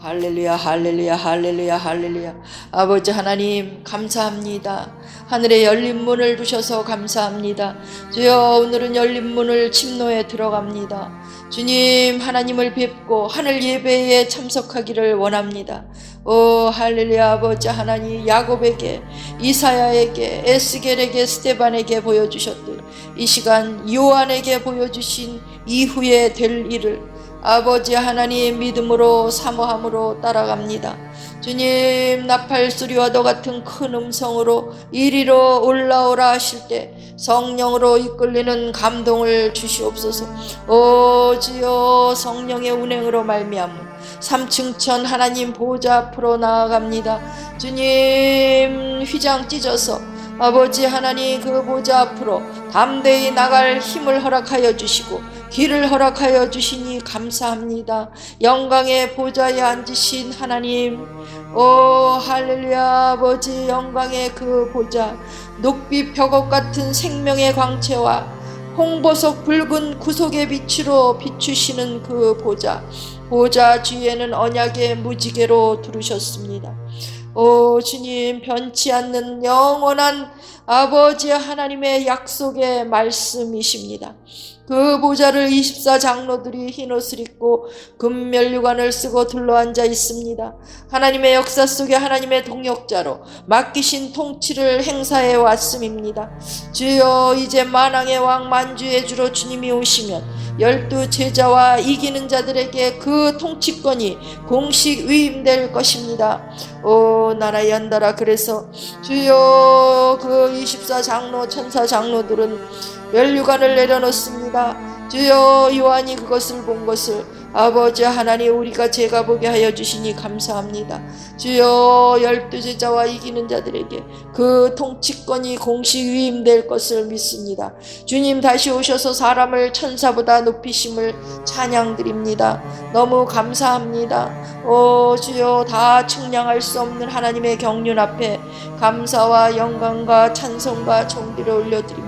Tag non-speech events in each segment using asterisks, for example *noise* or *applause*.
할렐루야, 할렐루야, 할렐루야, 할렐루야. 아버지 하나님, 감사합니다. 하늘에 열린 문을 두셔서 감사합니다. 주여, 오늘은 열린 문을 침노에 들어갑니다. 주님, 하나님을 뵙고 하늘 예배에 참석하기를 원합니다. 오, 할렐루야, 아버지 하나님, 야곱에게, 이사야에게, 에스겔에게, 스테반에게 보여주셨듯, 이 시간 요한에게 보여주신 이후에 될 일을 아버지 하나님 믿음으로 사모함으로 따라갑니다. 주님 나팔 소리와도 같은 큰 음성으로 이리로 올라오라 하실 때 성령으로 이끌리는 감동을 주시옵소서. 오 주여 성령의 운행으로 말미암은 3층천 하나님 보좌 앞으로 나아갑니다. 주님 휘장 찢어서 아버지 하나님 그 보좌 앞으로 담대히 나갈 힘을 허락하여 주시고 길을 허락하여 주시니 감사합니다. 영광의 보좌에 앉으신 하나님, 오 할렐루야 아버지 영광의 그 보좌, 녹빛 벽옥 같은 생명의 광채와 홍보석 붉은 구속의 빛으로 비추시는 그 보좌, 보좌 뒤에는 언약의 무지개로 두르셨습니다. 오 주님 변치 않는 영원한 아버지 하나님의 약속의 말씀이십니다. 그 보좌를 24 장로들이 흰 옷을 입고 금면류관을 쓰고 둘러앉아 있습니다. 하나님의 역사 속에 하나님의 동역자로 맡기신 통치를 행사해 왔음입니다. 주여 이제 만왕의 왕 만주의 주로 주님이 오시면 열두 제자와 이기는 자들에게 그 통치권이 공식 위임될 것입니다. 오 나라 연달아 그래서 주여 그 24 장로 천사 장로들은 멸류관을 내려놓습니다. 주여 요한이 그것을 본 것을 아버지 하나님 우리가 제가 보게 하여 주시니 감사합니다. 주여 열두 제자와 이기는 자들에게 그 통치권이 공식 위임될 것을 믿습니다. 주님 다시 오셔서 사람을 천사보다 높이심을 찬양드립니다. 너무 감사합니다. 오 주여 다 측량할 수 없는 하나님의 경륜 앞에 감사와 영광과 찬송과 존귀를 올려드립니다.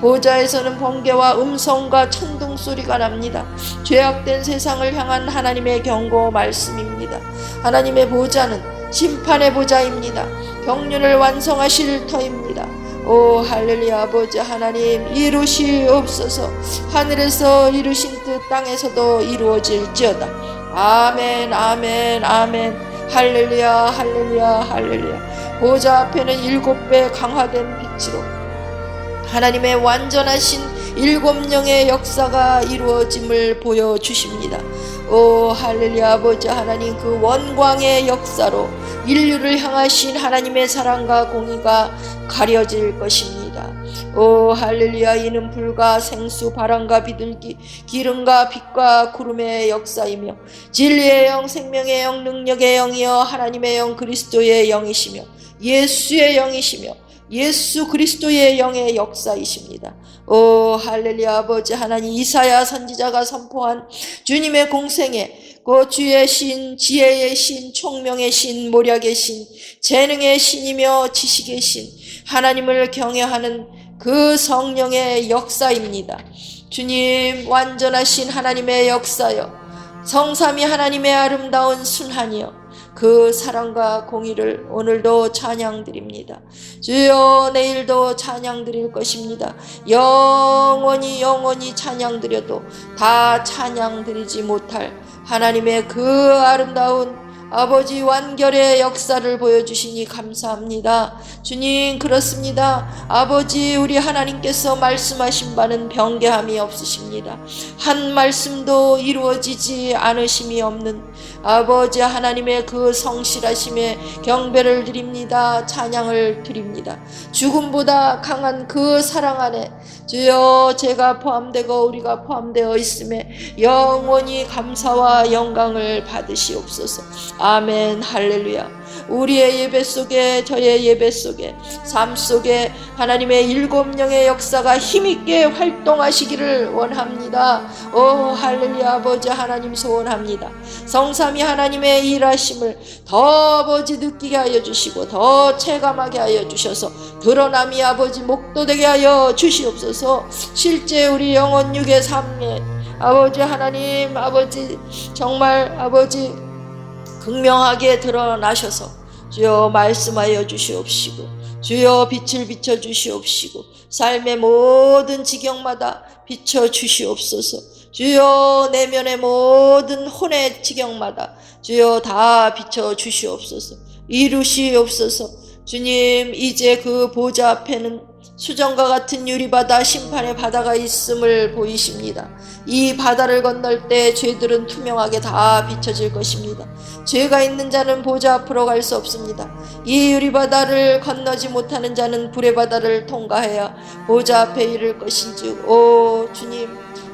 보좌에서는 번개와 음성과 천둥 소리가 납니다. 죄악된 세상을 향한 하나님의 경고 말씀입니다. 하나님의 보좌는 심판의 보좌입니다. 경륜을 완성하실 터입니다. 오 할렐루야 아버지 하나님 이루시옵소서 하늘에서 이루신 뜻 땅에서도 이루어질지어다 아멘 아멘 아멘 할렐루야 할렐루야 할렐루야 보좌 앞에는 일곱 배 강화된 빛으로 하나님의 완전하신 일곱 영의 역사가 이루어짐을 보여주십니다. 오 할렐루야 아버지 하나님 그 원광의 역사로 인류를 향하신 하나님의 사랑과 공의가 가려질 것입니다. 오 할렐루야 이는 불과 생수 바람과 비둘기 기름과 빛과 구름의 역사이며 진리의 영 생명의 영 능력의 영이여 하나님의 영 그리스도의 영이시며 예수의 영이시며 예수 그리스도의 영의 역사이십니다. 오 할렐루야 아버지 하나님 이사야 선지자가 선포한 주님의 공생에 그 주의 신, 지혜의 신, 총명의 신, 모략의 신, 재능의 신이며 지식의 신, 하나님을 경외하는 그 성령의 역사입니다. 주님 완전하신 하나님의 역사여 성삼이 하나님의 아름다운 순환이여 그 사랑과 공의를 오늘도 찬양드립니다. 주여 내일도 찬양드릴 것입니다. 영원히 영원히 찬양드려도 다 찬양드리지 못할 하나님의 그 아름다운 아버지 완결의 역사를 보여주시니 감사합니다. 주님, 그렇습니다. 아버지, 우리 하나님께서 말씀하신 바는 변개함이 없으십니다. 한 말씀도 이루어지지 않으심이 없는 아버지 하나님의 그 성실하심에 경배를 드립니다. 찬양을 드립니다. 죽음보다 강한 그 사랑 안에 주여 제가 포함되고 우리가 포함되어 있음에 영원히 감사와 영광을 받으시옵소서. 아멘 할렐루야. 우리의 예배 속에 저의 예배 속에 삶 속에 하나님의 일곱 영의 역사가 힘있게 활동하시기를 원합니다. 오 할렐루야 아버지 하나님 소원합니다. 성삼이 하나님의 일하심을 더 아버지 느끼게 하여 주시고 더 체감하게 하여 주셔서 드러남이 아버지 목도되게 하여 주시옵소서 실제 우리 영혼 육의 삶에 아버지 하나님 아버지 정말 아버지 극명하게 드러나셔서 주여 말씀하여 주시옵시고 주여 빛을 비춰 주시옵시고 삶의 모든 지경마다 비춰 주시옵소서. 주여 내면의 모든 혼의 지경마다 주여 다 비춰 주시옵소서. 이루시옵소서. 주님 이제 그 보좌 앞에는 수정과 같은 유리바다 심판의 바다가 있음을 보이십니다. 이 바다를 건널 때 죄들은 투명하게 다 비춰질 것입니다. 죄가 있는 자는 보좌 앞으로 갈 수 없습니다. 이 유리바다를 건너지 못하는 자는 불의 바다를 통과해야 보좌 앞에 이를 것인즉 오 주님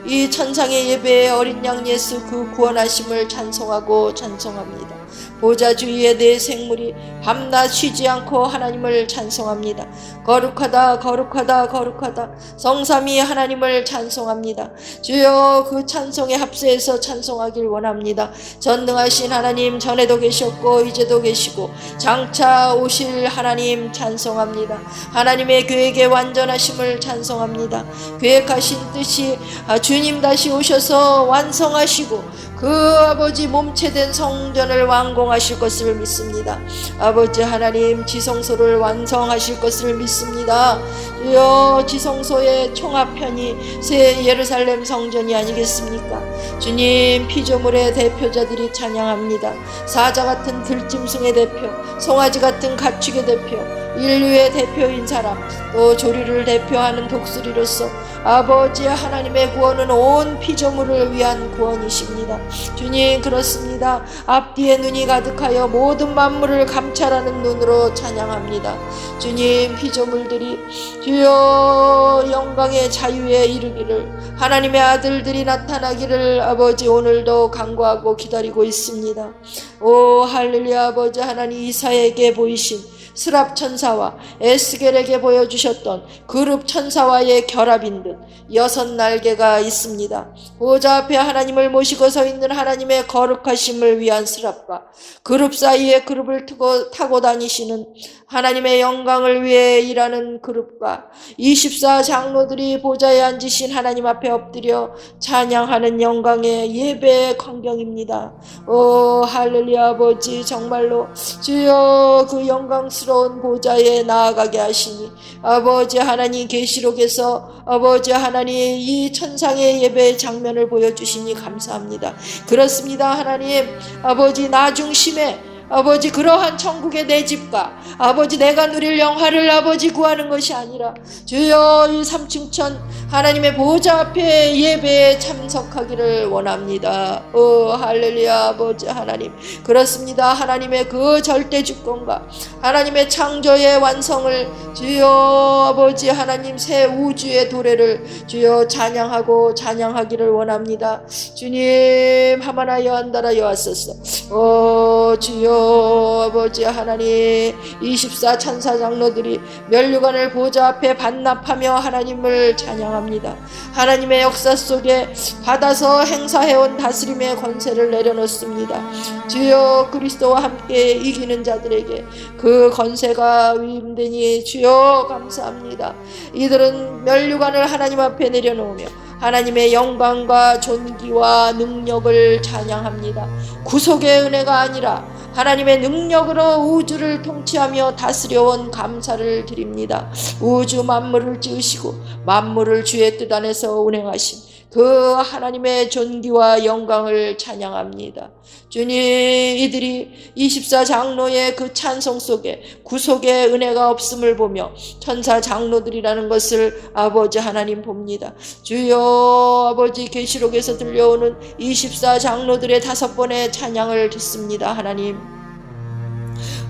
이 천상의 예배에 어린 양 예수 그 구원하심을 찬송하고 찬송합니다. 보좌 주위에 내 생물이 밤낮 쉬지 않고 하나님을 찬송합니다. 거룩하다 거룩하다 거룩하다 성삼위 하나님을 찬송합니다. 주여 그 찬송의 합세에서 찬송하길 원합니다. 전능하신 하나님 전에도 계셨고 이제도 계시고 장차 오실 하나님 찬송합니다. 하나님의 계획의 완전하심을 찬송합니다. 계획하신 뜻이 아, 주님 다시 오셔서 완성하시고 그 아버지 몸체 된 성전을 완공하실 것을 믿습니다. 아버지 하나님 지성소를 완성하실 것을 믿습니다. 주여 지성소의 총합편이 새 예루살렘 성전이 아니겠습니까? 주님 피조물의 대표자들이 찬양합니다. 사자 같은 들짐승의 대표, 송아지 같은 가축의 대표, 인류의 대표인 사람, 또 조리를 대표하는 독수리로서 아버지 하나님의 구원은 온 피조물을 위한 구원이십니다. 주님 그렇습니다. 앞뒤에 눈이 가득하여 모든 만물을 감찰하는 눈으로 찬양합니다. 주님 피조물들이 주여 영광의 자유에 이르기를 하나님의 아들들이 나타나기를 아버지 오늘도 간구하고 기다리고 있습니다. 오 할렐루야 아버지 하나님 이사에게 보이신 스랍 천사와 에스겔에게 보여주셨던 그룹 천사와의 결합인 듯 여섯 날개가 있습니다. 보좌 앞에 하나님을 모시고 서 있는 하나님의 거룩하심을 위한 스랍과 그룹 사이에 그룹을 타고 다니시는 하나님의 영광을 위해 일하는 그룹과 24 장로들이 보좌에 앉으신 하나님 앞에 엎드려 찬양하는 영광의 예배의 광경입니다. 오 할렐루야 아버지 정말로 주여 그 영광스러운 보좌에 나아가게 하시니 아버지 하나님 계시록에서 아버지 하나님 이 천상의 예배 장면을 보여주시니 감사합니다. 그렇습니다 하나님 아버지 나 중심에 아버지 그러한 천국의 내 집과 아버지 내가 누릴 영화를 아버지 구하는 것이 아니라 주여 이 삼층천 하나님의 보좌 앞에 예배에 참석하기를 원합니다. 오 할렐루야 아버지 하나님 그렇습니다. 하나님의 그 절대 주권과 하나님의 창조의 완성을 주여 아버지 하나님 새 우주의 도래를 주여 찬양하고 찬양하기를 원합니다. 주님 하마나 여 한다라 여 왔었어. 오 주여 아버지 하나님 24 천사 장로들이 멸류관을 보좌 앞에 반납하며 하나님을 찬양합니다. 하나님의 역사 속에 받아서 행사해온 다스림의 권세를 내려놓습니다. 주여 그리스도와 함께 이기는 자들에게 그 권세가 위임되니 주여 감사합니다. 이들은 멸류관을 하나님 앞에 내려놓으며 하나님의 영광과 존귀와 능력을 찬양합니다. 구속의 은혜가 아니라 하나님의 능력으로 우주를 통치하며 다스려온 감사를 드립니다. 우주 만물을 지으시고 만물을 주의 뜻 안에서 운행하신 그 하나님의 존귀와 영광을 찬양합니다. 주님, 이들이 24 장로의 그 찬송 속에 구속의 은혜가 없음을 보며 천사 장로들이라는 것을 아버지 하나님 봅니다. 주여 아버지 계시록에서 들려오는 24 장로들의 다섯 번의 찬양을 듣습니다. 하나님.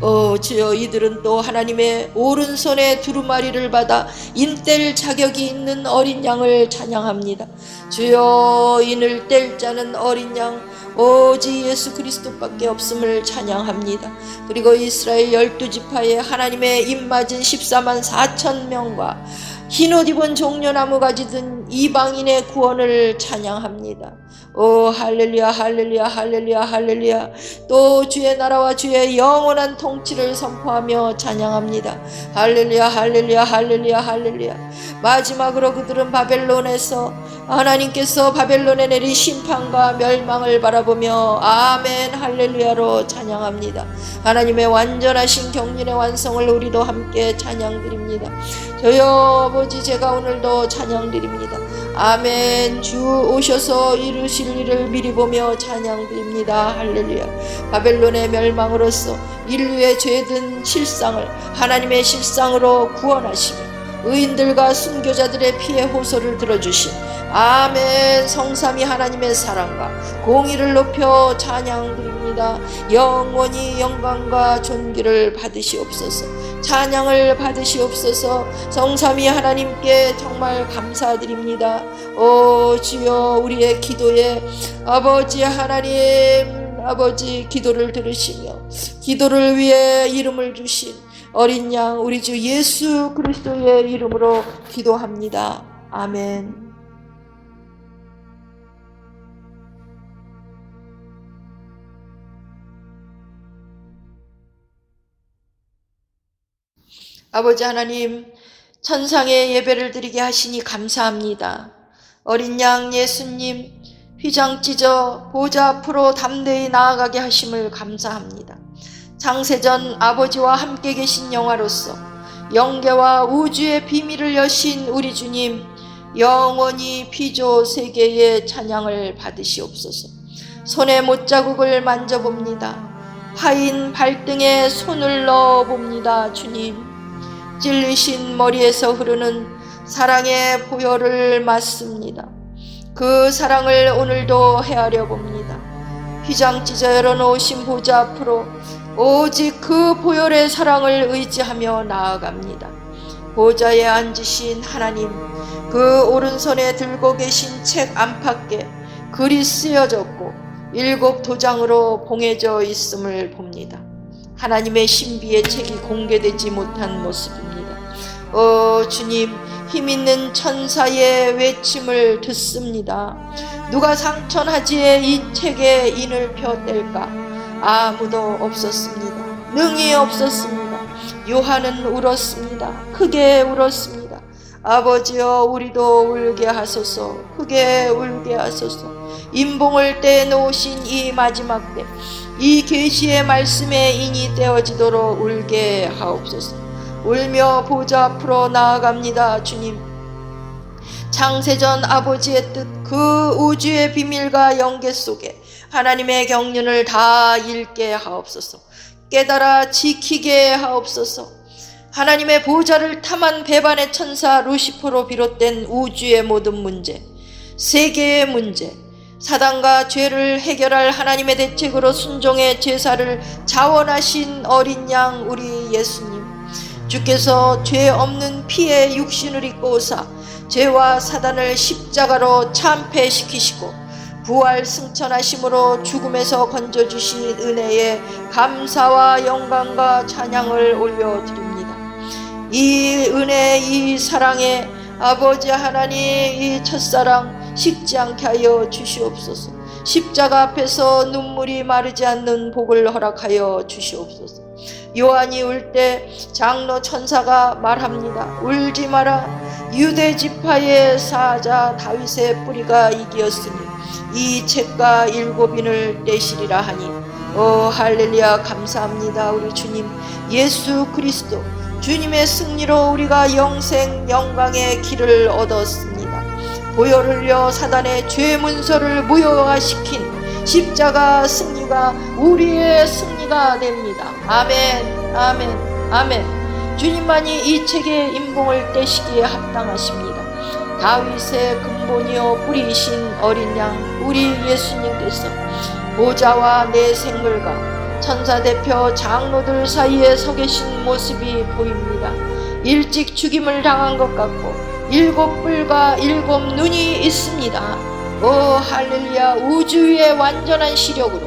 어, 주여 이들은 또 하나님의 오른손에 두루마리를 받아 인뗄 자격이 있는 어린 양을 찬양합니다. 주여 인을 뗄 자는 어린 양 오직 예수 그리스도밖에 없음을 찬양합니다. 그리고 이스라엘 열두 지파에 하나님의 입맞은 14만 4천 명과 흰옷 입은 종려나무 가지 든 이방인의 구원을 찬양합니다. 오 할렐루야 할렐루야 할렐루야 할렐루야 또 주의 나라와 주의 영원한 통치를 선포하며 찬양합니다. 할렐루야 할렐루야 할렐루야 할렐루야 마지막으로 그들은 바벨론에서 하나님께서 바벨론에 내린 심판과 멸망을 바라보며 아멘 할렐루야로 찬양합니다. 하나님의 완전하신 경륜의 완성을 우리도 함께 찬양드립니다. 저여 아버지 제가 오늘도 찬양드립니다. 아멘 주 오셔서 이루실 일을 미리 보며 찬양드립니다. 할렐루야. 바벨론의 멸망으로써 인류의 죄든 실상을 하나님의 실상으로 구원하시며 의인들과 순교자들의 피해 호소를 들어주신 아멘 성삼이 하나님의 사랑과 공의를 높여 찬양드립니다. 영원히 영광과 존귀를 받으시옵소서. 찬양을 받으시옵소서. 성삼이 하나님께 정말 감사드립니다. 오 주여 우리의 기도에 아버지 하나님 아버지 기도를 들으시며 기도를 위해 이름을 주신 어린 양 우리 주 예수 그리스도의 이름으로 기도합니다. 아멘. 아버지 하나님, 천상의 예배를 드리게 하시니 감사합니다. 어린 양 예수님, 휘장 찢어 보좌 앞으로 담대히 나아가게 하심을 감사합니다. 장세전 아버지와 함께 계신 영화로서 영계와 우주의 비밀을 여신 우리 주님, 영원히 피조 세계의 찬양을 받으시옵소서. 손에 못자국을 만져봅니다. 파인 발등에 손을 넣어 봅니다, 주님. 찔리신 머리에서 흐르는 사랑의 보혈을 맞습니다. 그 사랑을 오늘도 헤아려 봅니다. 휘장 찢어 열어놓으신 보좌 앞으로 오직 그 보혈의 사랑을 의지하며 나아갑니다. 보좌에 앉으신 하나님, 그 오른손에 들고 계신 책 안팎에 글이 쓰여졌고 일곱 도장으로 봉해져 있음을 봅니다. 하나님의 신비의 책이 공개되지 못한 모습입니다. 어, 주님, 힘 있는 천사의 외침을 듣습니다. 누가 상천하지에 이 책에 인을 펴댈까? 아무도 없었습니다. 능히 없었습니다. 요한은 울었습니다. 크게 울었습니다. 아버지여 우리도 울게 하소서 크게 울게 하소서 인봉을 떼놓으신 이 마지막 때이 계시의 말씀에 인이 떼어지도록 울게 하옵소서 울며 보좌 앞으로 나아갑니다 주님 창세전 아버지의 뜻 그 우주의 비밀과 연계 속에 하나님의 경륜을 다 읽게 하옵소서 깨달아 지키게 하옵소서 하나님의 보좌를 탐한 배반의 천사 루시퍼로 비롯된 우주의 모든 문제, 세계의 문제, 사단과 죄를 해결할 하나님의 대책으로 순종의 제사를 자원하신 어린 양 우리 예수님. 주께서 죄 없는 피의 육신을 입고 오사 죄와 사단을 십자가로 참패시키시고 부활 승천하심으로 죽음에서 건져주신 은혜에 감사와 영광과 찬양을 올려드립니다. 이 은혜, 이 사랑에 아버지 하나님 이 첫사랑 식지 않게 하여 주시옵소서. 십자가 앞에서 눈물이 마르지 않는 복을 허락하여 주시옵소서. 요한이 울 때 장로 천사가 말합니다. 울지 마라. 유대 지파의 사자 다윗의 뿌리가 이기었으니 이 책과 일곱인을 떼시리라 하니 오 할렐루야 감사합니다 우리 주님 예수 그리스도 주님의 승리로 우리가 영생 영광의 길을 얻었습니다. 보혈 흘려 사단의 죄 문서를 무효화시킨 십자가 승리가 우리의 승리가 됩니다. 아멘, 아멘, 아멘. 주님만이 이 책의 인봉을 떼시기에 합당하십니다. 다윗의 근본이요 뿌리이신 어린 양 우리 예수님께서 보좌와 내 생물과 천사 대표 장로들 사이에 서 계신 모습이 보입니다. 일찍 죽임을 당한 것 같고 일곱 뿔과 일곱 눈이 있습니다. 오 할렐루야 우주 위의 완전한 시력으로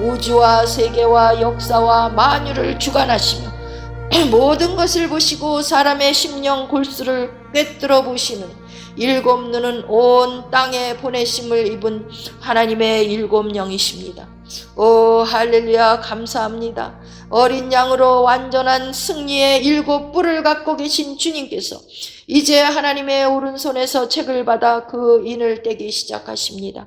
우주와 세계와 역사와 만유를 주관하시며 *clears throat* 모든 것을 보시고 사람의 심령 골수를 꿰뚫어 보시는 일곱 눈은 온 땅에 보내심을 입은 하나님의 일곱 영이십니다. 오 할렐루야 감사합니다. 어린 양으로 완전한 승리의 일곱 뿔을 갖고 계신 주님께서 이제 하나님의 오른손에서 책을 받아 그 인을 떼기 시작하십니다.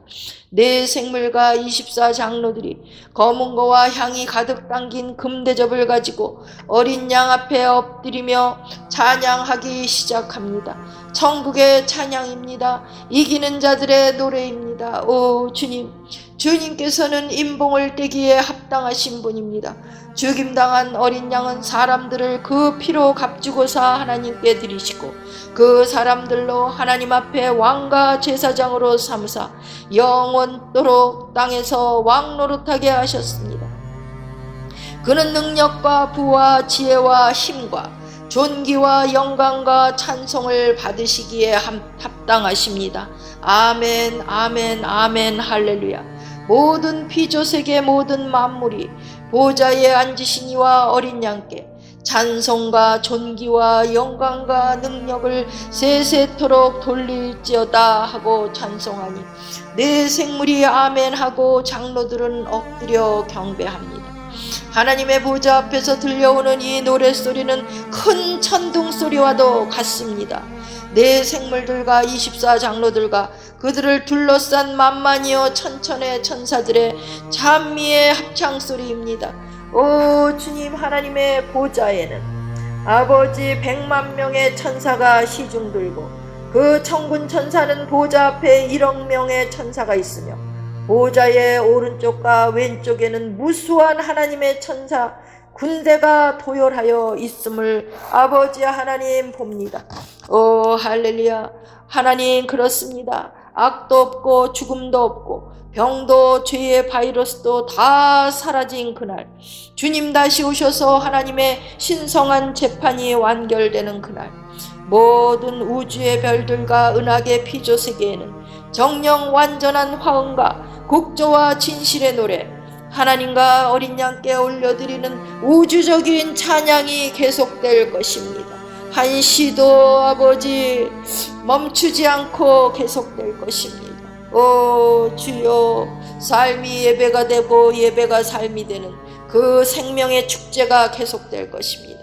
네 생물과 24장로들이 검은 거와 향이 가득 담긴 금대접을 가지고 어린 양 앞에 엎드리며 찬양하기 시작합니다. 천국의 찬양입니다. 이기는 자들의 노래입니다. 오 주님, 주님께서는 임봉을 떼기에 합당하신 분입니다. 죽임당한 어린 양은 사람들을 그 피로 값주고사 하나님께 드리시고 그 사람들로 하나님 앞에 왕과 제사장으로 삼으사 영원토록 땅에서 왕 노릇하게 하셨습니다. 그는 능력과 부와 지혜와 힘과 존귀와 영광과 찬송을 받으시기에 함- 합당하십니다. 아멘, 아멘, 아멘, 할렐루야. 모든 피조세계 모든 만물이 보좌에 앉으시니와 어린 양께 찬송과 존귀와 영광과 능력을 세세토록 돌릴지어다 하고 찬송하니 내 생물이 아멘 하고 장로들은 엎드려 경배합니다. 하나님의 보좌 앞에서 들려오는 이 노랫소리는 큰 천둥 소리와도 같습니다. 내 생물들과 24장로들과 그들을 둘러싼 만만이여 천천의 천사들의 찬미의 합창 소리입니다. 오 주님 하나님의 보좌에는 아버지 백만 명의 천사가 시중 들고 그 천군 천사는 보좌 앞에 1억 명의 천사가 있으며 보좌의 오른쪽과 왼쪽에는 무수한 하나님의 천사 군대가 도열하여 있음을 아버지 하나님 봅니다. 오 할렐루야 하나님 그렇습니다. 악도 없고 죽음도 없고 병도 죄의 바이러스도 다 사라진 그날 주님 다시 오셔서 하나님의 신성한 재판이 완결되는 그날 모든 우주의 별들과 은하계 피조 세계에는 정령 완전한 화음과 국조와 진실의 노래 하나님과 어린 양께 올려드리는 우주적인 찬양이 계속될 것입니다. 한시도 아버지 멈추지 않고 계속될 것입니다. 오 주여 삶이 예배가 되고 예배가 삶이 되는 그 생명의 축제가 계속될 것입니다.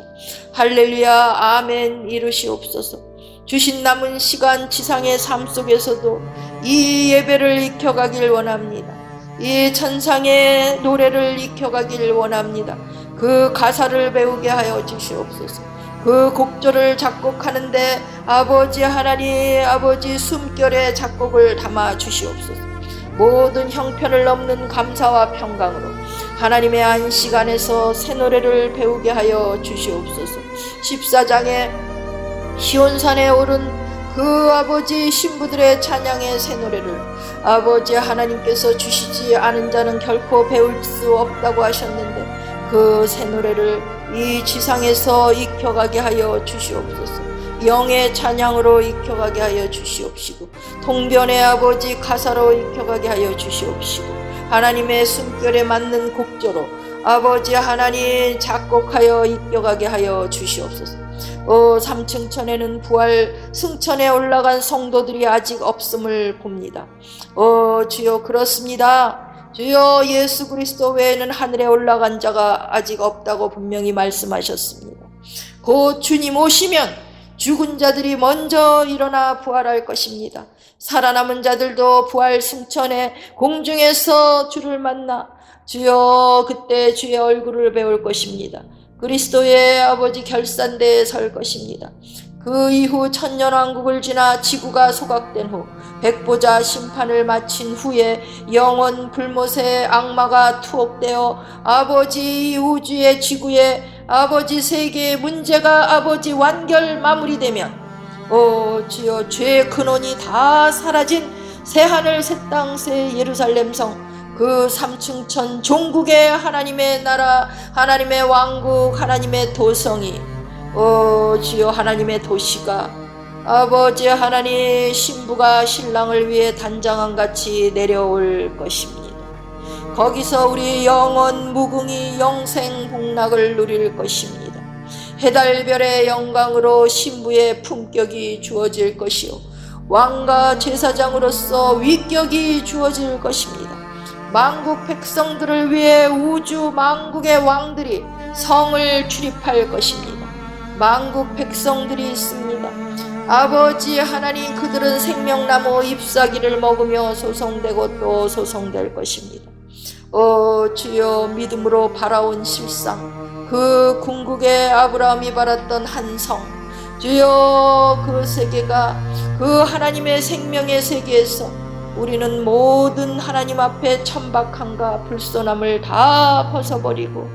할렐루야 아멘 이루시옵소서. 주신 남은 시간 지상의 삶 속에서도 이 예배를 익혀가길 원합니다. 이 천상의 노래를 익혀가길 원합니다. 그 가사를 배우게 하여 주시옵소서. 그 곡조를 작곡하는데 아버지 하나님 아버지 숨결에 작곡을 담아 주시옵소서. 모든 형편을 넘는 감사와 평강으로 하나님의 안시간에서 새 노래를 배우게 하여 주시옵소서. 14장에 시온산에 오른 그 아버지 신부들의 찬양의 새 노래를 아버지 하나님께서 주시지 않은 자는 결코 배울 수 없다고 하셨는데 그 새 노래를 이 지상에서 익혀가게 하여 주시옵소서. 영의 찬양으로 익혀가게 하여 주시옵시고 통변의 아버지 가사로 익혀가게 하여 주시옵시고 하나님의 숨결에 맞는 곡조로 아버지 하나님 작곡하여 익혀가게 하여 주시옵소서. 어, 삼층천에는 부활 승천에 올라간 성도들이 아직 없음을 봅니다. 어, 주여 그렇습니다. 주여 예수 그리스도 외에는 하늘에 올라간 자가 아직 없다고 분명히 말씀하셨습니다. 곧 주님 오시면 죽은 자들이 먼저 일어나 부활할 것입니다. 살아남은 자들도 부활 승천에 공중에서 주를 만나 주여 그때 주의 얼굴을 배울 것입니다. 그리스도의 아버지 결산대에 설 것입니다. 그 이후 천년왕국을 지나 지구가 소각된 후 백보자 심판을 마친 후에 영원 불못의 악마가 투옥되어 아버지 우주의 지구의 아버지 세계의 문제가 아버지 완결 마무리되면 오 주여 죄의 근원이 다 사라진 새하늘 새 땅 새 예루살렘 성 그 삼층천 종국의 하나님의 나라 하나님의 왕국 하나님의 도성이 오 주여 하나님의 도시가 아버지 하나님 신부가 신랑을 위해 단장한 같이 내려올 것입니다. 거기서 우리 영원 무궁이 영생 복락을 누릴 것입니다. 해달별의 영광으로 신부의 품격이 주어질 것이요 왕과 제사장으로서 위격이 주어질 것입니다. 만국 백성들을 위해 우주 만국의 왕들이 성을 출입할 것입니다. 만국 백성들이 있습니다. 아버지 하나님 그들은 생명나무 잎사귀를 먹으며 소송되고 또 소송될 것입니다. 오 주여 믿음으로 바라온 실상 그 궁극에 아브라함이 바랐던 한성 주여 그 세계가 그 하나님의 생명의 세계에서 우리는 모든 하나님 앞에 천박함과 불손함을 다 벗어버리고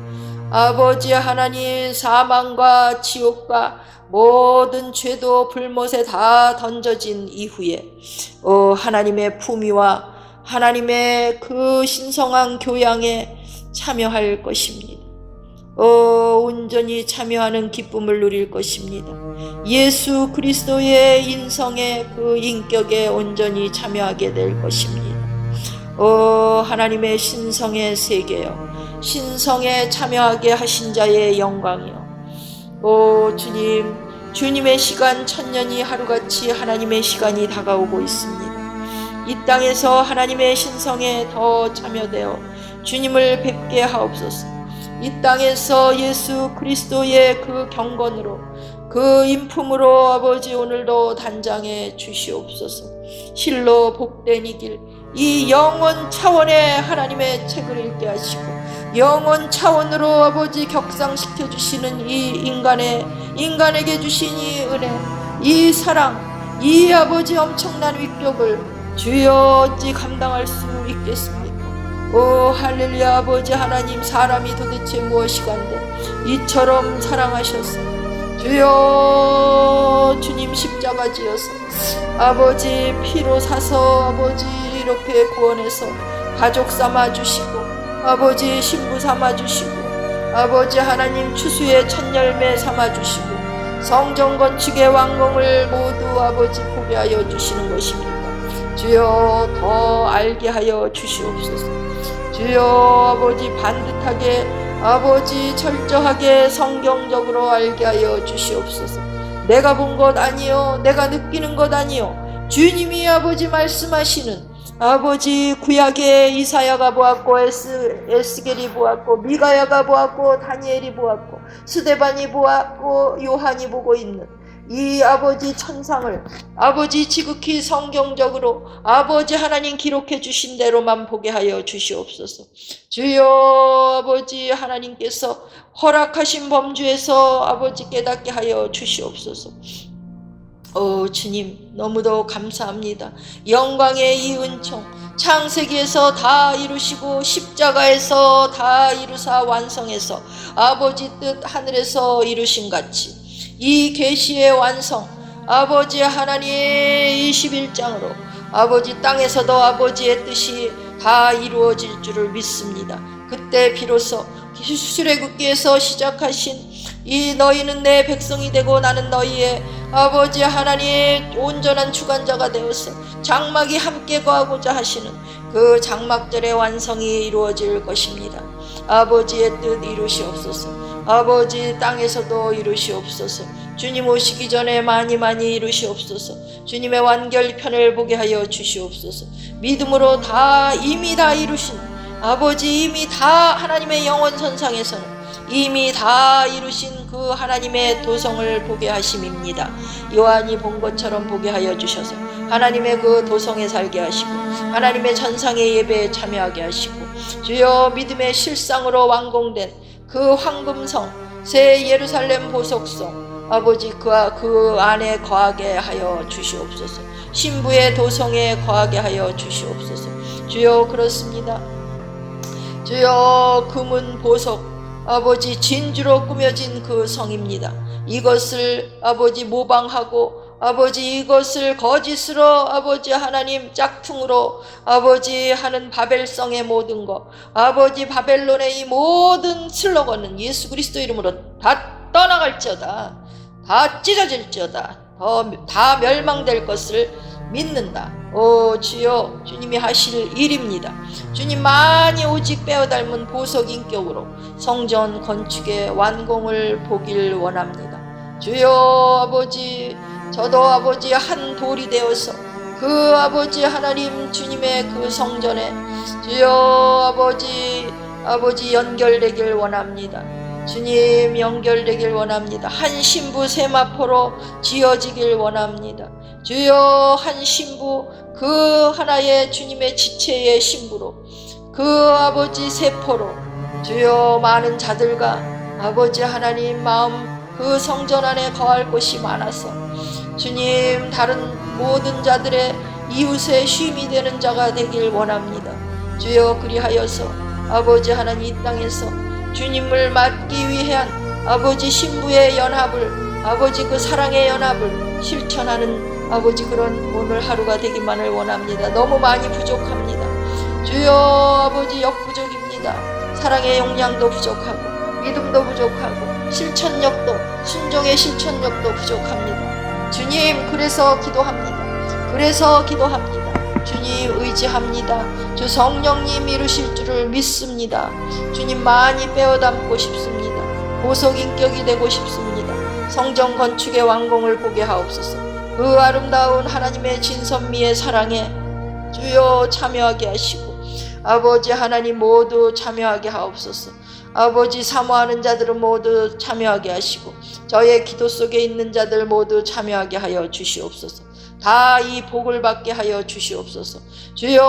아버지 하나님 사망과 지옥과 모든 죄도 불못에 다 던져진 이후에 어, 하나님의 품위와 하나님의 그 신성한 교양에 참여할 것입니다. 어, 온전히 참여하는 기쁨을 누릴 것입니다. 예수 그리스도의 인성의 그 인격에 온전히 참여하게 될 것입니다. 어, 하나님의 신성의 세계요. 신성에 참여하게 하신 자의 영광이요. 오 주님, 주님의 시간 천년이 하루같이 하나님의 시간이 다가오고 있습니다. 이 땅에서 하나님의 신성에 더 참여되어 주님을 뵙게 하옵소서. 이 땅에서 예수 그리스도의 그 경건으로 그 인품으로 아버지 오늘도 단장해 주시옵소서. 실로 복된 이 길, 이 영원 차원의 하나님의 책을 읽게 하시고 영원 차원으로 아버지 격상시켜 주시는 이 인간의 인간에게 주신 이 은혜, 이 사랑, 이 아버지 엄청난 위격을 주여 어찌 감당할 수 있겠습니까? 오 할렐루야 아버지 하나님 사람이 도대체 무엇이간데 이처럼 사랑하셔서 주여 주님 십자가 지어서 아버지 피로 사서 아버지 이렇게 구원해서 가족 삼아 주시고 아버지 신부 삼아 주시고 아버지 하나님 추수의 첫 열매 삼아 주시고 성전 건축의 왕궁을 모두 아버지 보게 하여 주시는 것입니다. 주여 더 알게 하여 주시옵소서. 주여 아버지 반듯하게 아버지 철저하게 성경적으로 알게 하여 주시옵소서. 내가 본 것 아니요, 내가 느끼는 것 아니요. 주님이 아버지 말씀하시는 아버지 구약에 이사야가 보았고 에스, 에스겔이 보았고 미가야가 보았고 다니엘이 보았고 스데반이 보았고 요한이 보고 있는 이 아버지 천상을 아버지 지극히 성경적으로 아버지 하나님 기록해 주신 대로만 보게 하여 주시옵소서. 주여 아버지 하나님께서 허락하신 범주에서 아버지 깨닫게 하여 주시옵소서. 오 주님 너무도 감사합니다. 영광의 이 은총 창세기에서 다 이루시고 십자가에서 다 이루사 완성해서 아버지 뜻 하늘에서 이루신 같이 이 계시의 완성 아버지 하나님의 21장으로 아버지 땅에서도 아버지의 뜻이 다 이루어질 줄을 믿습니다. 그때 비로소 출애굽기에서 시작하신 이 너희는 내 백성이 되고 나는 너희의 아버지 하나님 온전한 주관자가 되어서 장막이 함께 거하고자 하시는 그 장막들의 완성이 이루어질 것입니다. 아버지의 뜻 이루시옵소서. 아버지 땅에서도 이루시옵소서. 주님 오시기 전에 많이 많이 이루시옵소서. 주님의 완결 편을 보게 하여 주시옵소서. 믿음으로 다 이미 다 이루신 아버지 이미 다 하나님의 영원 선상에서는 이미 다 이루신 그 하나님의 도성을 보게 하심입니다. 요한이 본 것처럼 보게 하여 주셔서 하나님의 그 도성에 살게 하시고 하나님의 전상의 예배에 참여하게 하시고 주여 믿음의 실상으로 완공된 그 황금성 새 예루살렘 보석성 아버지 그와 그 안에 거하게 하여 주시옵소서. 신부의 도성에 거하게 하여 주시옵소서. 주여 그렇습니다. 주여 금은 보석 아버지 진주로 꾸며진 그 성입니다. 이것을 아버지 모방하고 아버지 이것을 거짓으로 아버지 하나님 짝퉁으로 아버지 하는 바벨성의 모든 것 아버지 바벨론의 이 모든 슬로건은 예수 그리스도 이름으로 다 떠나갈지어다 다 찢어질지어다 더, 다 멸망될 것을 믿는다. 오 주여 주님이 하실 일입니다. 주님 많이 오직 빼어 닮은 보석 인격으로 성전 건축의 완공을 보길 원합니다. 주여 아버지 저도 아버지 한 돌이 되어서 그 아버지 하나님 주님의 그 성전에 주여 아버지 아버지 연결되길 원합니다. 주님 연결되길 원합니다. 한 신부 세마포로 지어지길 원합니다. 주여 한 신부 그 하나의 주님의 지체의 신부로 그 아버지 세포로 주여 많은 자들과 아버지 하나님 마음 그 성전 안에 거할 곳이 많아서 주님 다른 모든 자들의 이웃의 쉼이 되는 자가 되길 원합니다. 주여 그리하여서 아버지 하나님 이 땅에서 주님을 맡기 위한 아버지 신부의 연합을 아버지 그 사랑의 연합을 실천하는 아버지 그런 오늘 하루가 되기만을 원합니다. 너무 많이 부족합니다. 주여 아버지 역부족입니다. 사랑의 용량도 부족하고 믿음도 부족하고 실천력도 순종의 실천력도 부족합니다. 주님 그래서 기도합니다. 그래서 기도합니다. 주님 의지합니다. 주 성령님 이루실 줄을 믿습니다. 주님 많이 빼어 담고 싶습니다. 보석 인격이 되고 싶습니다. 성전 건축의 완공을 보게 하옵소서. 그 아름다운 하나님의 진선미의 사랑에 주여 참여하게 하시고 아버지 하나님 모두 참여하게 하옵소서. 아버지 사모하는 자들은 모두 참여하게 하시고 저의 기도 속에 있는 자들 모두 참여하게 하여 주시옵소서. 다 이 복을 받게 하여 주시옵소서. 주여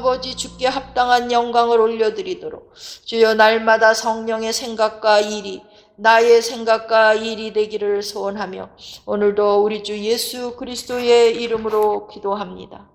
아버지 주께 합당한 영광을 올려드리도록 주여 날마다 성령의 생각과 일이 나의 생각과 일이 되기를 소원하며 오늘도 우리 주 예수 그리스도의 이름으로 기도합니다.